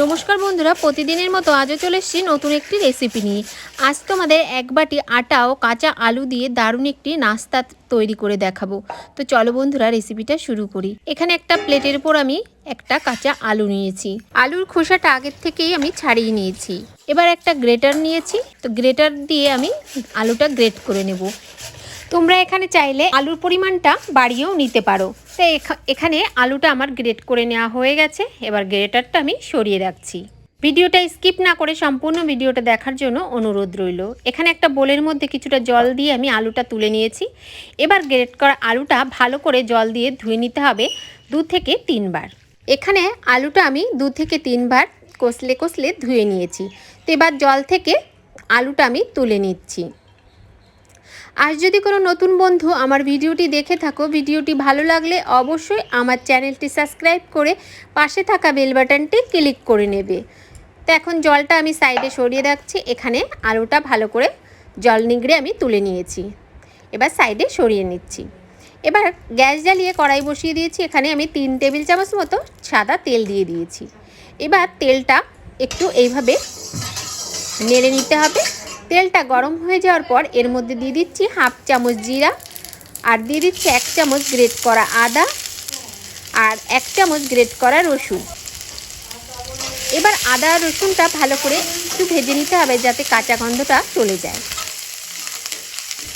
নমস্কার বন্ধুরা, প্রতিদিনের মতো আজও চলে এসেছি নতুন একটি রেসিপি নিয়ে। আজ তোমাদের এক বাটি আটা ও কাঁচা আলু দিয়ে দারুণ একটি নাস্তা তৈরি করে দেখাবো। তো চলো বন্ধুরা রেসিপিটা শুরু করি। এখানে একটা প্লেটের উপর আমি একটা কাঁচা আলু নিয়েছি। আলুর খোসাটা আগের থেকেই আমি ছাড়িয়ে নিয়েছি। এবার একটা গ্রেটার নিয়েছি। তো গ্রেটার দিয়ে আমি আলুটা গ্রেট করে নেব। তোমরা এখানে চাইলে আলুর পরিমাণটা বাড়িয়েও নিতে পারো। তো এখা- এখানে আলুটা আমার গ্রেট করে নেওয়া হয়ে গেছে। এবার গ্রেটারটা আমি সরিয়ে রাখছি। ভিডিওটা স্কিপ না করে সম্পূর্ণ ভিডিওটা দেখার জন্য অনুরোধ রইল। এখানে একটা বোলের মধ্যে কিছুটা জল দিয়ে আমি আলুটা তুলে নিয়েছি। এবার গ্রেট করা আলুটা ভালো করে জল দিয়ে ধুয়ে নিতে হবে দু থেকে তিনবার। এখানে আলুটা আমি দু থেকে তিনবার কষলে কষলে ধুয়ে নিয়েছি। তো এবার জল থেকে আলুটা আমি তুলে নিচ্ছি। আর যদি কোনো নতুন বন্ধু আমার ভিডিওটি দেখে থাকো, ভিডিওটি ভালো লাগলে অবশ্যই আমার চ্যানেলটি সাবস্ক্রাইব করে পাশে থাকা বেল বাটনটি ক্লিক করে নেবে। তো এখন জলটা আমি সাইডে সরিয়ে রাখছি, এখানে আলুটা ভালো করে জল নিগড়ে আমি তুলে নিয়েছি। এবার সাইডে সরিয়ে নিচ্ছি। এবার গ্যাস জ্বালিয়ে কড়াই বসিয়ে দিয়েছি, এখানে আমি তিন টেবিল চামচ মতো সাদা তেল দিয়ে দিয়েছি। এবার তেলটা একটু এইভাবে নেড়ে নিতে হবে। তেলটা গরম হয়ে যাওয়ার পর এর মধ্যে দিয়ে দিচ্ছি হাফ চামচ জিরা আর দিয়ে দিচ্ছি এক চামচ গ্রেট করা আদা আর এক চামচ গ্রেট করা রসুন। এবার আদা রসুনটা ভালো করে একটু ভেজে নিতে হবে যাতে কাঁচা গন্ধটা চলে যায়।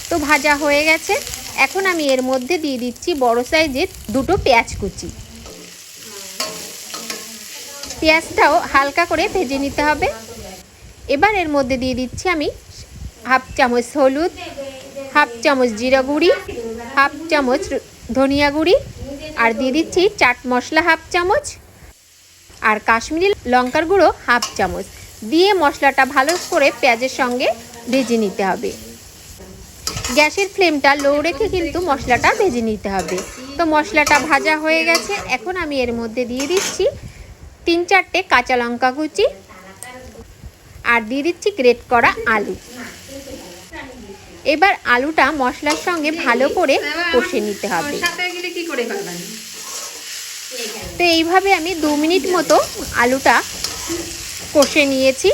তো ভাজা হয়ে গেছে। এখন আমি এর মধ্যে দিয়ে দিচ্ছি বড় সাইজের দুটো পেঁয়াজ কুচি। পেঁয়াজটাও হালকা করে ভেজে নিতে হবে। এবার এর মধ্যে দিয়ে দিচ্ছি আমি হাফ চামচ হলুদ, হাফ চামচ জিরা গুঁড়ি, হাফ চামচ ধনিয়া গুঁড়ি, আর দিয়ে দিচ্ছি চাট মশলা হাফ চামচ, আর কাশ্মীরি লঙ্কার গুঁড়ো হাফ চামচ। দিয়ে মশলাটা ভালো করে পেঁয়াজের সঙ্গে ভেজে নিতে হবে। গ্যাসের ফ্লেমটা লো রেখে কিন্তু মশলাটা ভেজে নিতে হবে। তো মশলাটা ভাজা হয়ে গেছে। এখন আমি এর মধ্যে দিয়ে দিচ্ছি তিন চারটে কাঁচা লঙ্কা কুচি, আর দিয়ে দিচ্ছি গ্রেট করা আলু। এবার আলুটা মশলার সঙ্গে ভালো করে কষে নিতে হবে। তো এইভাবে আমি দু মিনিট মতো আলুটা কষে নিয়েছি।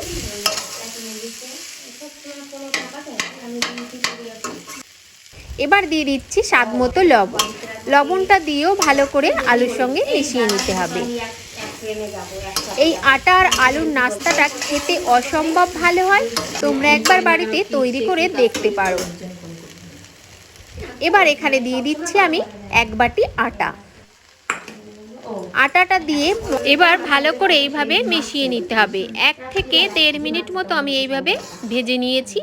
এবার দিয়ে দিচ্ছি স্বাদ মতো লবণ। লবণটা দিয়েও ভালো করে আলুর সঙ্গে মিশিয়ে নিতে হবে। এই আটা আর আলুর নাস্তাটা খেতে অসম্ভব ভালো হয়, তোমরা একবার বাড়িতে তৈরি করে দেখতে পারো। এবার এখানে দিয়ে দিচ্ছি আমি এক বাটি আটা। আটাটা দিয়ে এবার ভালো করে এইভাবে মিশিয়ে নিতে হবে। এক থেকে দেড় মিনিট মতো আমি এইভাবে ভেজে নিয়েছি।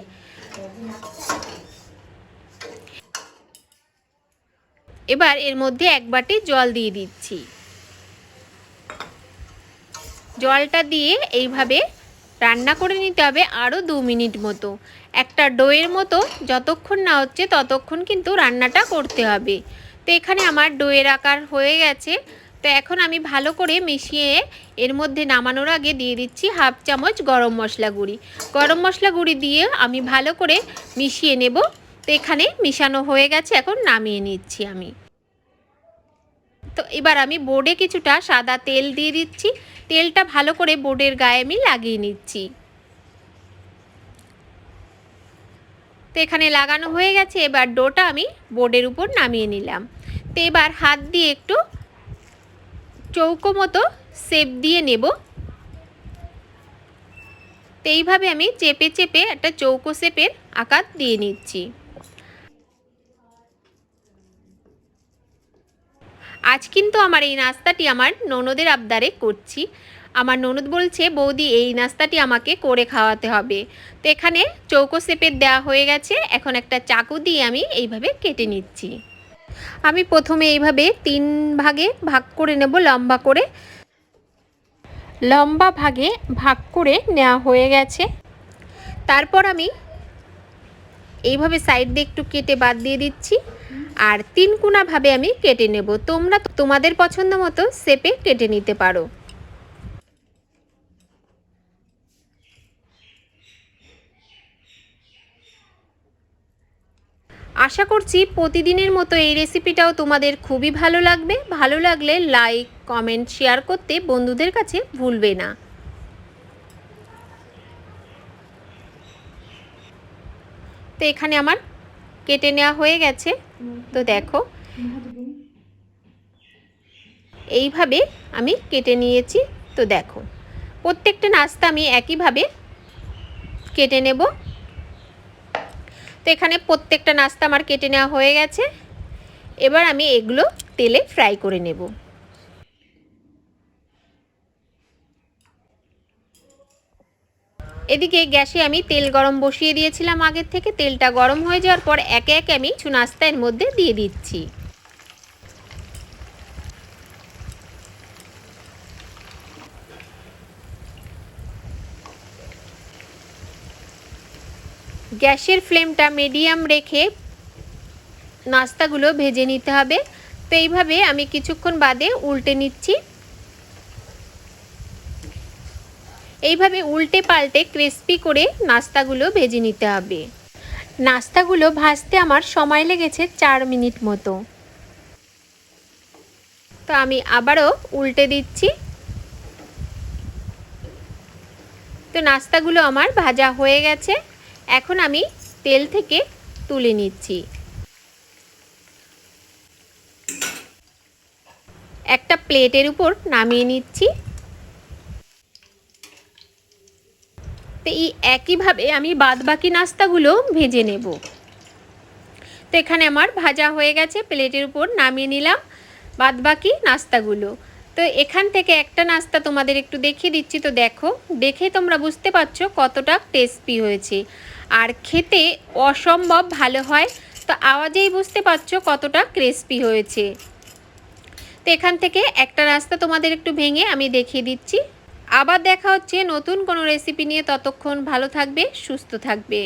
এবার এর মধ্যে এক বাটি জল দিয়ে দিচ্ছি। জলটা দিয়ে এইভাবে রান্না করে নিতে হবে আরও দু মিনিট মতো। একটা ডোয়ের মতো যতক্ষণ না হচ্ছে ততক্ষণ কিন্তু রান্নাটা করতে হবে। তো এখানে আমার ডোয়ের আকার হয়ে গেছে। তো এখন আমি ভালো করে মিশিয়ে এর মধ্যে নামানোর আগে দিয়ে দিচ্ছি হাফ চামচ গরম মশলা গুঁড়ি। গরম মশলা গুঁড়ি দিয়ে আমি ভালো করে মিশিয়ে নেব। তো এখানে মিশানো হয়ে গেছে, এখন নামিয়ে নিচ্ছি আমি। তো এবার আমি বোর্ডে কিছুটা সাদা তেল দিয়ে দিচ্ছি। তেলটা ভালো করে বোর্ডের গায়ে আমি লাগিয়ে নিচ্ছি। তো এখানে লাগানো হয়ে গেছে, এবার ডোটা আমি বোর্ডের উপর নামিয়ে নিলাম। তো এবার হাত দিয়ে একটু চৌকো মতো শেপ দিয়ে নেব। তো এইভাবে আমি চেপে চেপে একটা চৌকো শেপের আকার দিয়ে নিচ্ছি। আজ কিন্তু আমার এই নাস্তাটি আমার ননদের আবদারে করছি। আমার ননদ বলছে, বৌদি, এই নাস্তাটি আমাকে করে খাওয়াতে হবে। তো এখানে চৌকো শেপের দেওয়া হয়ে গেছে। এখন একটা চাকু দিয়ে আমি এইভাবে কেটে নিচ্ছি। আমি প্রথমে এইভাবে তিন ভাগে ভাগ করে নেব, লম্বা করে। লম্বা ভাগে ভাগ করে নেওয়া হয়ে গেছে। তারপর আমি এইভাবে সাইড দিয়ে একটু কেটে বাদ দিয়ে দিচ্ছি। আর তিন কোনাভাবে আমি কেটে নেব। তোমরা তোমাদের পছন্দ মতো শেপে কেটে নিতে পারো। আশা করছি প্রতিদিনের মতো এই রেসিপিটাও তোমাদের খুবই ভালো লাগবে। ভালো লাগলে লাইক, কমেন্ট, শেয়ার করতে বন্ধুদের কাছে ভুলবে না। তো এখানে আমার কেটে নেওয়া হয়ে গেছে। তো দেখো। এইভাবে আমি কেটে নিয়েছি। তো দেখো, প্রত্যেকটা নাস্তা আমি একইভাবে কেটে নেব। তো এখানে প্রত্যেকটা নাস্তা আমার কেটে নেওয়া হয়ে গেছে। এবার আমি এগুলো তেলে ফ্রাই করে নেব। এদিকে গ্যাসে আমি তেল গরম বসিয়ে দিয়েছিলাম আগের থেকে। তেলটা গরম হয়ে যাওয়ার পর একে একে আমি কিছু নাস্তা এর মধ্যে দিয়ে দিচ্ছি। গ্যাসের ফ্লেমটা মিডিয়াম রেখে নাস্তাগুলো ভেজে নিতে হবে। তো এইভাবে আমি কিছুক্ষণ বাদে উল্টে নিচ্ছি। এইভাবে উল্টে পাল্টে ক্রিস্পি করে নাস্তাগুলো ভেজে নিতে হবে। নাস্তাগুলো ভাজতে আমার সময় লেগেছে চার মিনিট মতো। তো আমি আবারও উল্টে দিচ্ছি। তো নাস্তাগুলো আমার ভাজা হয়ে গেছে। এখন আমি তেল থেকে তুলে নিচ্ছি। একটা প্লেটের উপর নামিয়ে নিচ্ছি। তো এই একইভাবে আমি বাদবাকি নাস্তাগুলো ভেজে নেব। তো এখানে আমার ভাজা হয়ে গেছে, প্লেটের উপর নামিয়ে নিলাম বাদবাকি নাস্তাগুলো। তো এখান থেকে একটা নাস্তা তোমাদের একটু দেখিয়ে দিচ্ছি। তো দেখো, দেখে তোমরা বুঝতে পারছ কতটা টেস্টি হয়েছে। আর খেতে অসম্ভব ভালো হয়, তো আওয়াজেই বুঝতে পারছ কতটা ক্রিস্পি হয়েছে। তো এখান থেকে একটা নাস্তা তোমাদের একটু ভেঙে আমি দেখিয়ে দিচ্ছি। আবার দেখা হচ্ছে নতুন কোনো রেসিপি নিয়ে। ততক্ষণ ভালো থাকবে সুস্থ থাকবে।